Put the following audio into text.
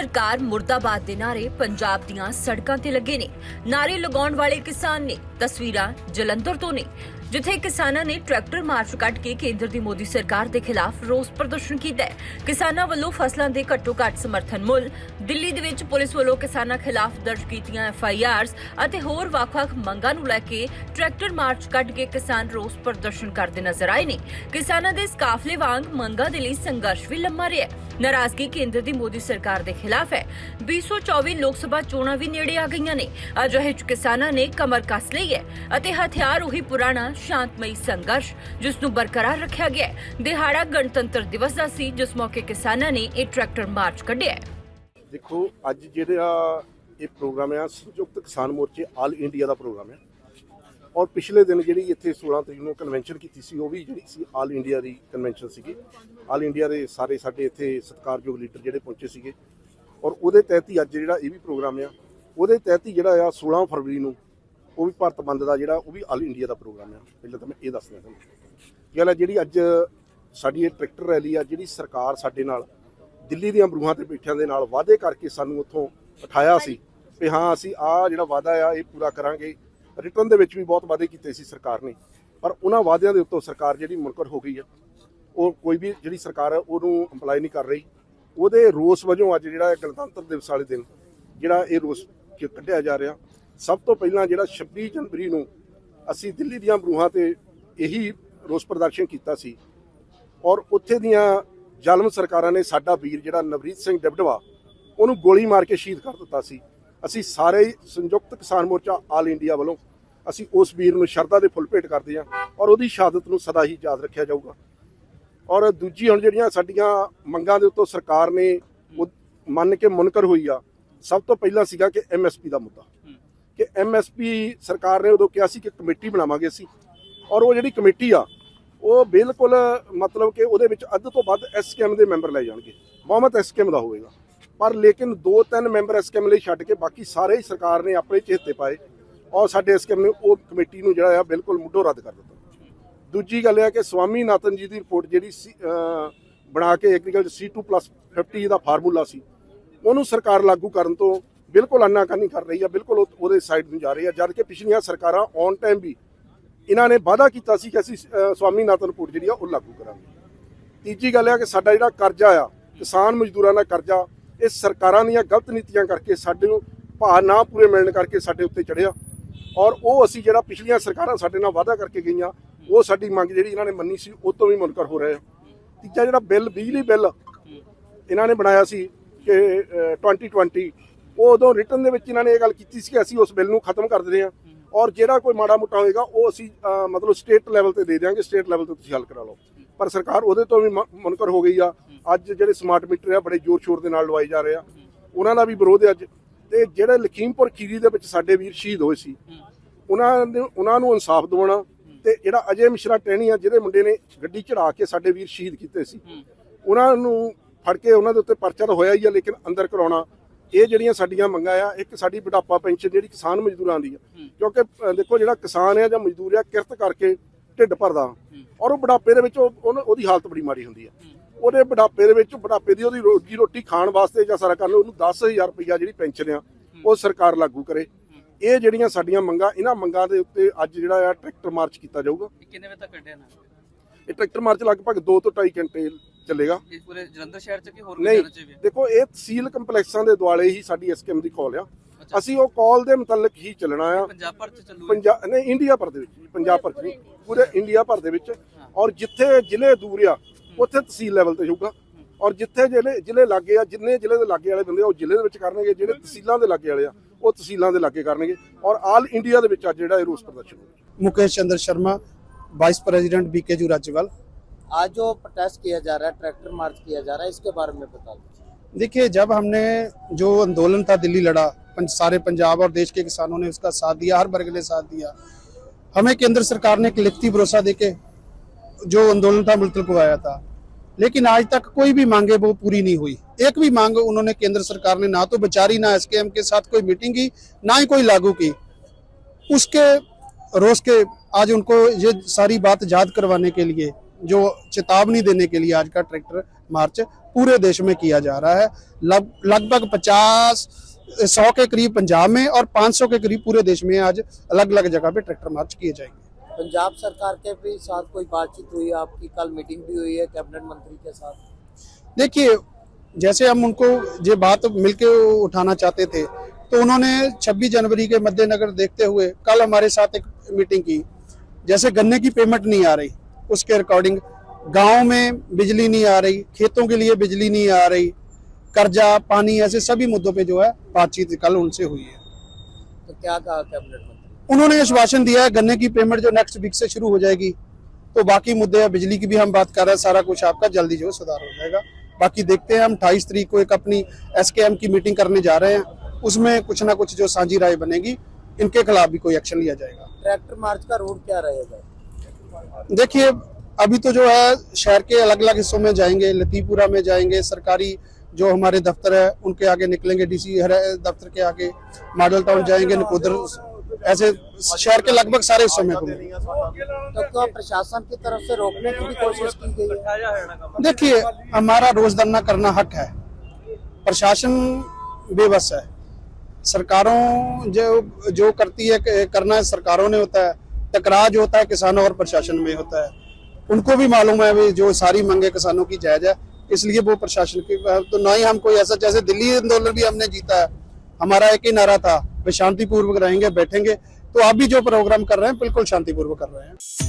ਸਰਕਾਰ ਮੁਰਦਾਬਾਦ ਦੇ ਨਾਰੇ ਪੰਜਾਬ ਦੀਆਂ ਸੜਕਾਂ ਤੇ ਲੱਗੇ ਨੇ। ਨਾਰੇ ਲਗਾਉਣ ਵਾਲੇ ਕਿਸਾਨ ਨੇ, ਤਸਵੀਰਾਂ ਜਲੰਧਰ ਤੋਂ ਨੇ, ਜਿੱਥੇ ਕਿਸਾਨਾਂ ਨੇ ਟਰੈਕਟਰ ਮਾਰਚ ਕੱਢ ਕੇ ਕੇਂਦਰ ਦੀ ਮੋਦੀ ਸਰਕਾਰ ਦੇ ਖਿਲਾਫ ਰੋਸ ਪ੍ਰਦਰਸ਼ਨ ਕੀਤਾ ਹੈ। ਕਿਸਾਨਾਂ ਵੱਲੋਂ ਫਸਲਾਂ ਦੇ ਘੱਟੋ ਘੱਟ ਸਮਰਥਨ ਮੁੱਲ, ਦਿੱਲੀ ਦੇ ਵਿੱਚ ਪੁਲਿਸ ਵੱਲੋਂ ਕਿਸਾਨਾਂ ਖਿਲਾਫ ਦਰਜ ਕੀਤੀਆਂ ਐਫ ਆਈ ਆਰਸ ਅਤੇ ਹੋਰ ਵੱਖ-ਵੱਖ ਮੰਗਾਂ ਨੂੰ ਲੈ ਕੇ ਟਰੈਕਟਰ ਮਾਰਚ ਕੱਢ ਕੇ ਕਿਸਾਨ ਰੋਸ ਪ੍ਰਦਰਸ਼ਨ ਕਰਦੇ ਨਜ਼ਰ ਆਏ ਨੇ। ਕਿਸਾਨਾਂ ਦੇ ਇਸ ਕਾਫਲੇ ਵਾਂਗ ਮੰਗਾਂ ਦੇ ਲਈ ਸੰਘਰਸ਼ ਵੀ ਲੰਮਾ ਰਿਹਾ ਹੈ। ਨਾਰਾਜ਼ਗੀ ਕੇਂਦਰ ਦੀ ਮੋਦੀ ਸਰਕਾਰ ਦੇ ਖਿਲਾਫ ਹੈ। 2024 ਲੋਕ ਸਭਾ ਚੋਣਾਂ ਵੀ ਨੇੜੇ ਆ ਗਈਆਂ ਨੇ। ਅਜਿਹੇ ਚ ਕਿਸਾਨਾਂ ਨੇ ਕਮਰ ਕੱਸ ਲਈ ਹੈ ਅਤੇ ਹਥਿਆਰ ਉਹੀ ਪੁਰਾਣਾ, ਸ਼ਾਂਤਮਈ ਸੰਘਰਸ਼, ਜਿਸ ਨੂੰ ਬਰਕਰਾਰ ਰੱਖਿਆ ਗਿਆ ਹੈ। ਦਿਹਾੜਾ ਗਣਤੰਤਰ ਦਿਵਸ ਦਾ ਸੀ, ਜਿਸ ਮੌਕੇ ਕਿਸਾਨਾਂ ਨੇ ਇਹ ਟਰੈਕਟਰ ਮਾਰਚ ਕੱਢਿਆ ਦੇਖੋ, ਅੱਜ ਜਿਹੜਾ ਇਹ ਪ੍ਰੋਗਰਾਮ ਹੈ ਸੰਯੁਕਤ ਕਿਸਾਨ ਮੋਰਚੇ ਆਲ ਇੰਡੀਆ ਦਾ ਪ੍ਰੋਗਰਾਮ ਹੈ ਔਰ ਪਿਛਲੇ ਦਿਨ ਜਿਹੜੀ ਇੱਥੇ 16 ਤਰੀਕ ਨੂੰ ਕਨਵੈਨਸ਼ਨ ਕੀਤੀ ਸੀ ਉਹ ਵੀ ਜਿਹੜੀ ਸੀ ਆਲ ਇੰਡੀਆ ਦੀ ਕਨਵੈਨਸ਼ਨ ਸੀਗੀ। ਆਲ ਇੰਡੀਆ ਦੇ ਸਾਰੇ ਸਾਡੇ ਇੱਥੇ ਸਤਿਕਾਰਯੋਗ ਲੀਡਰ ਜਿਹੜੇ ਪਹੁੰਚੇ ਸੀਗੇ। ਔਰ ਉਹਦੇ ਤਹਿਤ ਹੀ ਅੱਜ ਜਿਹੜਾ ਇਹ ਵੀ ਪ੍ਰੋਗਰਾਮ ਆ ਉਹਦੇ ਤਹਿਤ ਹੀ ਜਿਹੜਾ ਆ 16 ਫਰਵਰੀ ਨੂੰ ਉਹ ਵੀ ਭਾਰਤ ਬੰਦ ਦਾ ਜਿਹੜਾ ਉਹ ਵੀ ਆਲ ਇੰਡੀਆ ਦਾ ਪ੍ਰੋਗਰਾਮ ਆ। ਪਹਿਲਾਂ ਤਾਂ ਮੈਂ ਇਹ ਦੱਸ ਦਿਆਂ ਤੁਹਾਨੂੰ। ਗੱਲ ਹੈ ਜਿਹੜੀ ਅੱਜ ਸਾਡੀ ਇਹ ਟਰੈਕਟਰ ਰੈਲੀ ਆ ਜਿਹੜੀ ਸਰਕਾਰ ਸਾਡੇ ਨਾਲ ਦਿੱਲੀ ਦੀਆਂ ਬਰੂਹਾਂ ਤੇ ਬੈਠਿਆਂ ਦੇ ਨਾਲ ਵਾਅਦੇ ਕਰਕੇ ਸਾਨੂੰ ਉੱਥੋਂ ਉਠਾਇਆ ਸੀ ਵੀ ਹਾਂ ਅਸੀਂ ਆ ਜਿਹੜਾ ਵਾਅਦਾ ਆ ਇਹ ਪੂਰਾ ਕਰਾਂਗੇ। ਰਿਟਰਨ ਦੇ ਵਿੱਚ ਵੀ ਬਹੁਤ ਵਾਅਦੇ ਕੀਤੇ ਸੀ ਸਰਕਾਰ ਨੇ, ਪਰ ਉਹਨਾਂ ਵਾਅਦਿਆਂ ਦੇ ਉੱਤੋਂ ਸਰਕਾਰ ਜਿਹੜੀ ਮੁਨਕਰ ਹੋ ਗਈ ਆ ਉਹ ਕੋਈ ਵੀ ਜਿਹੜੀ ਸਰਕਾਰ ਹੈ, ਉਹਨੂੰ ਅਪਲਾਈ ਨਹੀਂ ਕਰ ਰਹੀ। ਉਹਦੇ ਰੋਸ ਵਜੋਂ ਅੱਜ ਜਿਹੜਾ ਗਣਤੰਤਰ ਦਿਵਸ ਵਾਲੇ ਦਿਨ, ਜਿਹੜਾ ਇਹ ਰੋਸ ਕੱਢਿਆ ਜਾ ਰਿਹਾ, ਸਭ ਤੋਂ ਪਹਿਲਾਂ ਜਿਹੜਾ 26 ਜਨਵਰੀ ਨੂੰ ਅਸੀਂ ਦਿੱਲੀ ਦੀਆਂ ਬਰੂਹਾਂ ਤੇ ਇਹੀ ਰੋਸ ਪ੍ਰਦਰਸ਼ਨ ਕੀਤਾ ਸੀ। ਔਰ ਉੱਥੇ ਦੀਆਂ ਜ਼ਲਮ ਸਰਕਾਰਾਂ ਨੇ ਸਾਡਾ ਵੀਰ ਜਿਹੜਾ ਨਵਰੀਤ ਸਿੰਘ ਡਿਬਡਵਾ, ਉਹਨੂੰ ਗੋਲੀ ਮਾਰ ਕੇ ਸ਼ਹੀਦ ਕਰ ਦਿੱਤਾ ਸੀ। ਅਸੀਂ ਸਾਰੇ ਸੰਯੁਕਤ ਕਿਸਾਨ ਮੋਰਚਾ ਆਲ ਇੰਡੀਆ ਵੱਲੋਂ ਅਸੀਂ ਉਸ ਵੀਰ ਨੂੰ ਸ਼ਰਧਾ ਦੇ ਫੁੱਲ ਭੇਟ ਕਰਦੇ ਹਾਂ ਔਰ ਉਹਦੀ ਸ਼ਹਾਦਤ ਨੂੰ ਸਦਾ ਹੀ ਯਾਦ ਰੱਖਿਆ ਜਾਊਗਾ। ਔਰ ਦੂਜੀ ਹੁਣ ਜਿਹੜੀਆਂ ਸਾਡੀਆਂ ਮੰਗਾਂ ਦੇ ਉੱਤੋਂ ਸਰਕਾਰ ਨੇ ਮੰਨ ਕੇ ਮੁਨਕਰ ਹੋਈ ਆ ਸਭ ਤੋਂ ਪਹਿਲਾਂ ਸੀਗਾ ਕਿ ਐਮਐਸਪੀ ਦਾ ਮੁੱਦਾ। ਕਿ ਐਮਐਸਪੀ ਸਰਕਾਰ ਨੇ ਉਦੋਂ ਕਿਹਾ ਸੀ ਕਿ ਕਮੇਟੀ ਬਣਾਵਾਂਗੇ ਅਸੀਂ। ਔਰ ਉਹ ਜਿਹੜੀ ਕਮੇਟੀ ਆ ਉਹ ਬਿਲਕੁਲ ਮਤਲਬ ਕਿ ਉਹਦੇ ਵਿੱਚ ਅੱਧ ਤੋਂ ਵੱਧ ਐਸਕੇਐਮ ਦੇ ਮੈਂਬਰ ਲੈ ਜਾਣਗੇ। ਬਹੁਮਤ ਐਸਕੇਐਮ ਦਾ ਹੋਵੇਗਾ। ਪਰ ਲੇਕਿਨ ਦੋ ਤਿੰਨ ਮੈਂਬਰ ਐਸਕੇਐਮ ਲਈ ਛੱਡ ਕੇ ਬਾਕੀ ਸਾਰੇ ਹੀ ਸਰਕਾਰ ਨੇ ਆਪਣੇ ਚਿਹਤੇ ਪਾਏ। ਔਰ ਸਾਡੇ ਐਸਕੇਐਮ ਨੇ ਉਹ ਕਮੇਟੀ ਨੂੰ ਜਿਹੜਾ ਆ ਬਿਲਕੁਲ ਮੁੱਢੋਂ ਰੱਦ ਕਰ ਦਿੱਤਾ। ਦੂਜੀ ਗੱਲ ਇਹ ਹੈ ਕਿ ਸਵਾਮੀ ਨਾਥਨ ਜੀ ਦੀ ਰਿਪੋਰਟ ਜਿਹੜੀ ਸੀ, ਬਣਾ ਕੇ ਐਗਰੀਕਲਚਰ C2+50 ਦਾ ਫਾਰਮੂਲਾ ਸੀ ਉਹਨੂੰ ਸਰਕਾਰ ਲਾਗੂ ਕਰਨ ਤੋਂ ਬਿਲਕੁਲ ਅੰਨਾਕਾਨੀ ਕਰ ਰਹੀ ਆ ਬਿਲਕੁਲ ਉਹਦੇ ਸਾਈਡ ਨੂੰ ਜਾ ਰਹੀ ਆ ਜਦ ਕਿ ਪਿਛਲੀਆਂ ਸਰਕਾਰਾਂ ਔਨ ਟਾਈਮ ਵੀ ਇਹਨਾਂ ਨੇ ਵਾਅਦਾ ਕੀਤਾ ਸੀ ਕਿ ਅਸੀਂ ਅਹ, ਸਵਾਮੀ ਨਾਥਨ ਰਿਪੋਰਟ ਜਿਹੜੀ ਆ ਉਹ ਲਾਗੂ ਕਰਾਂਗੇ। ਤੀਜੀ ਗੱਲ ਇਹ ਆ ਕਿ ਸਾਡਾ ਜਿਹੜਾ ਕਰਜ਼ਾ ਆ ਕਿਸਾਨ ਮਜ਼ਦੂਰਾਂ ਦਾ ਕਰਜ਼ਾ ਇਹ ਸਰਕਾਰਾਂ ਦੀਆਂ ਗਲਤ ਨੀਤੀਆਂ ਕਰਕੇ ਸਾਡੇ ਨੂੰ ਭਾਅ ਨਾ ਪੂਰੇ ਮਿਲਣ ਕਰਕੇ ਸਾਡੇ ਉੱਤੇ ਚੜਿਆ ਔਰ ਉਹ ਅਸੀਂ ਜਿਹੜਾ ਪਿਛਲੀਆਂ ਸਰਕਾਰਾਂ ਸਾਡੇ ਨਾਲ ਵਾਅਦਾ ਕਰਕੇ ਗਈਆਂ ਉਹ ਸਾਡੀ ਮੰਗ ਜਿਹੜੀ ਇਹਨਾਂ ਨੇ ਮੰਨੀ ਸੀ ਉਹ ਤੋਂ ਵੀ ਮੁਨਕਰ ਹੋ ਰਹੇ ਆ। ਤੀਜਾ ਜਿਹੜਾ ਬਿੱਲ ਬਿਜਲੀ ਬਿੱਲ ਇਹਨਾਂ ਨੇ ਬਣਾਇਆ ਸੀ ਕਿ ਅਹ, 2020 ਉਹ ਉਦੋਂ ਰਿਟਰਨ ਦੇ ਵਿੱਚ ਇਹਨਾਂ ਨੇ ਇਹ ਗੱਲ ਕੀਤੀ ਸੀ ਕਿ ਅਸੀਂ ਉਸ ਬਿੱਲ ਨੂੰ ਖਤਮ ਕਰ ਦਿੰਦੇ ਹਾਂ ਔਰ ਜਿਹੜਾ ਕੋਈ ਮਾੜਾ ਮੋਟਾ ਹੋਏਗਾ ਉਹ ਅਸੀਂ ਮਤਲਬ ਸਟੇਟ ਲੈਵਲ ਤੇ ਦੇ ਦਿਆਂਗੇ ਸਟੇਟ ਲੈਵਲ ਤੇ ਤੁਸੀਂ ਹੱਲ ਕਰਾ ਲਓ। ਪਰ ਸਰਕਾਰ ਉਹਦੇ ਤੋਂ ਵੀ ਮ- ਮੁਨਕਰ ਹੋ ਗਈ ਆ। ਅੱਜ ਜਿਹੜੇ ਸਮਾਰਟ ਮੀਟਰ ਆ ਬੜੇ ਜ਼ੋਰ ਸ਼ੋਰ ਦੇ ਨਾਲ ਲਵਾਏ ਜਾ ਰਹੇ ਆ। ਉਹਨਾਂ ਦਾ ਵੀ ਵਿਰੋਧ ਹੈ ਅੱਜ। ਤੇ ਜਿਹੜੇ ਲਖੀਮਪੁਰ ਖੀਰੀ ਦੇ ਵਿੱਚ ਸਾਡੇ ਵੀਰ ਸ਼ਹੀਦ ਹੋਏ ਸੀ ਉਹਨਾਂ ਨੂੰ ਉਹਨਾਂ ਨੂੰ ਇਨਸਾਫ ਦਿਵਾਉਣਾ ਤੇ ਜਿਹੜਾ ਅਜੇ ਮਿਸ਼ਰਾ ਟਹਿਣੀ ਆ ਜਿਹਦੇ ਮੁੰਡੇ ਨੇ ਗੱਡੀ ਚੜਾ ਕੇ ਸਾਡੇ ਵੀਰ ਸ਼ਹੀਦ ਕੀਤੇ ਸੀ। ਉਹਨਾਂ ਨੂੰ ਫੜ ਕੇ ਉਹਨਾਂ ਦੇ ਉੱਤੇ ਪਰਚਾ ਤਾਂ ਹੋਇਆ ਹੀ ਆ ਲੇਕਿਨ ਅੰਦਰ ਕਰਾਉਣਾ। ਇਹ ਜਿਹੜੀਆਂ ਸਾਡੀਆਂ ਮੰਗਾਂ ਆ ਇੱਕ ਸਾਡੀ ਬੁਢਾਪਾ ਪੈਨਸ਼ਨ ਜਿਹੜੀ ਕਿਸਾਨ ਮਜ਼ਦੂਰਾਂ ਦੀ ਆ। ਕਿਉਂਕਿ ਦੇਖੋ ਜਿਹੜਾ ਕਿਸਾਨ ਆ ਜਾਂ ਮਜ਼ਦੂਰ ਆ ਕਿਰਤ ਕਰਕੇ ਢਿੱਡ ਭਰਦਾ। ਔਰ ਉਹ ਬੁਢਾਪੇ ਦੇ ਵਿੱਚ ਉਹਦੀ ਹਾਲਤ ਬੜੀ ਮਾੜੀ ਹੁੰਦੀ ਆ। ਉਹਦੇ ਬੁਢਾਪੇ ਦੇ ਵਿੱਚ ਬੁਢਾਪੇ ਦੀ ਉਹਦੀ ਰੋਜੀ ਰੋਟੀ ਖਾਣ ਵਾਸਤੇ ਜਾਂ ਸਾਰਾ ਕਰਨ ਉਹਨੂੰ 10000 ਰੁਪਈਆ ਜਿਹੜੀ ਪੈਨਸ਼ਨ ਆ ਉਹ ਸਰਕਾਰ ਲਾਗੂ ਕਰੇ। ਇਹ ਜਿਹੜੀਆਂ ਸਾਡੀਆਂ ਮੰਗਾਂ ਇਹਨਾਂ ਮੰਗਾਂ ਦੇ ਉੱਤੇ ਅੱਜ ਜਿਹੜਾ ਆ ਟਰੈਕਟਰ ਮਾਰਚ ਕੀਤਾ ਜਾਊਗਾ। ਕਿੰਨੇ ਵਜੇ ਤੱਕ ਕੱਢਿਆ ਨਾ ਇਹ ਟਰੈਕਟਰ ਮਾਰਚ ਲਗਭਗ 2 ਤੋਂ 2.5 ਘੰਟੇ ਚੱਲੇਗਾ। ਇਹ ਪੂਰੇ ਜਲੰਧਰ ਸ਼ਹਿਰ ਚ ਕਿ ਹੋਰ ਵੀ ਨਹੀਂ? ਦੇਖੋ ਇਹ ਤਹਿਸੀਲ ਕੰਪਲੈਕਸਾਂ ਦੇ ਦੁਆਲੇ ਹੀ ਸਾਡੀ ਐਸਕੇਐਮ ਦੀ ਕਾਲ ਆ। ਅਸੀਂ ਉਹ ਕਾਲ ਦੇ ਮੁਤਲਕ ਹੀ ਚੱਲਣਾ ਆ। ਪੰਜਾਬ ਭਰ ਚ ਚੱਲੂ? ਪੰਜਾਬ ਨਹੀਂ ਇੰਡੀਆ ਭਰ ਦੇ ਵਿੱਚ ਪੰਜਾਬ ਭਰ ਚ ਪੂਰੇ ਇੰਡੀਆ ਭਰ ਦੇ ਵਿੱਚ। ਔਰ ਜਿੱਥੇ ਜ਼ਿਲ੍ਹੇ ਦੂਰ ਆ ਉੱਥੇ ਤਹਿਸੀਲ ਲੈਵਲ ਤੇ ਹੋਊਗਾ ਔਰ ਜਿੱਥੇ ਜ਼ਿਲ੍ਹੇ ਜ਼ਿਲ੍ਹੇ ਲਾਗੇ ਆ ਜਿੰਨੇ ਜ਼ਿਲ੍ਹੇ ਦੇ ਲਾਗੇ ਵਾਲੇ ਬੰਦੇ ਆ ਉਹ ਜ਼ਿਲ੍ਹੇ ਦੇ ਵਿੱਚ ਕਰਨਗੇ ਜਿਹੜੇ ਤਹਿਸੀਲਾਂ ਦੇ ਲਾਗੇ ਵਾਲੇ ਆ ਉਹ ਤਹਿਸੀਲਾਂ ਦੇ ਲਾਗੇ ਕਰਨਗੇ ਔਰ ਆਲ ਇੰਡੀਆ ਦੇ ਵਿੱਚ ਅੱਜ ਜਿਹੜਾ ਇਹ ਰੋਸ ਪ੍ਰਦਰਸ਼ਨ ਹੋਊਗਾ Mukesh Chandra Sharma vice president BKU राज्यपाल आज जो प्रोटेस्ट किया जा रहा है ट्रैक्टर मार्च किया जा रहा है इसके बारे में बता दीजिए देखिए जब हमने जो आंदोलन था दिल्ली लड़ा पंज, सारे पंजाब और देश के किसानों ने उसका साथ दिया हर वर्ग ने साथ दिया हमें केंद्र सरकार ने एक लिखती भरोसा देके जो आंदोलन था मुलतल करवाया था लेकिन आज तक कोई भी मांगे वो पूरी नहीं हुई। एक भी मांग उन्होंने केंद्र सरकार ने ना तो बचारी ना एसकेएम के साथ कोई मीटिंग की ना ही कोई लागू की। उसके रोज के आज उनको ये सारी बात याद करवाने के लिए जो चेतावनी देने के लिए आज का ट्रैक्टर मार्च पूरे देश में किया जा रहा है। लग, लगभग 50 सौ के करीब पंजाब में और 500 के करीब पूरे देश में आज अलग अलग जगह पे ट्रैक्टर मार्च किए जाएँगे। पंजाब सरकार के भी साथ कोई बातचीत हुई? आपकी कल मीटिंग भी हुई है कैबिनेट मंत्री के साथ। देखिए जैसे हम उनको ये बात मिलके उठाना चाहते थे तो उन्होंने 26 जनवरी के मद्देनजर देखते हुए कल हमारे साथ एक मीटिंग की। जैसे गन्ने की पेमेंट नहीं आ रही उसके अकॉर्डिंग गाँव में बिजली नहीं आ रही खेतों के लिए बिजली नहीं आ रही कर्जा पानी ऐसे सभी मुद्दों पे जो है बातचीत कल उनसे हुई है। तो क्या कहा कैबिनेट उन्होंने आश्वासन दिया है गन्ने की पेमेंट जो नेक्स्ट वीक से शुरू हो जाएगी तो बाकी मुद्दे हैं बिजली की भी हम बात कर रहे हैं सारा कुछ आपका जल्दी जो सुधार हो जाएगा। बाकी देखते हैं हम 28 तारीख को एक अपनी एसकेएम की मीटिंग करने जा रहे हैं उसमें कुछ ना कुछ जो साझी राय बनेगी इनके खिलाफ भी कोई एक्शन लिया जाएगा। ट्रैक्टर मार्च का रोड क्या रहेगा? देखिए अभी तो जो है शहर के अलग अलग हिस्सों में जाएँगे लतीपुरा में जाएँगे सरकारी जो हमारे दफ्तर है उनके आगे निकलेंगे डीसी दफ्तर के आगे मॉडल टाउन जाएँगे नकोदर ऐसे शहर के लगभग सारे हिस्सों में घूमेंगे तो क्या प्रशासन की तरफ़ से रोकने की भी कोशिश की गई है? देखिए हमारा रोज धरना करना हक है। प्रशासन बेबस है। सरकारों जो जो करती है करना है सरकारों ने होता है। टकराव जो होता है किसानों और प्रशासन में होता है। उनको भी मालूम है भी जो सारी मांगे किसानों की जायज़ है। इसलिए वो प्रशासन की तो ना ही हम कोई ऐसा जैसे दिल्ली आंदोलन भी हमने जीता है। हमारा एक ही नारा था। वे शांतिपूर्वक रहेंगे बैठेंगे तो आप भी जो प्रोग्राम कर रहे हैं बिल्कुल शांतिपूर्वक कर रहे हैं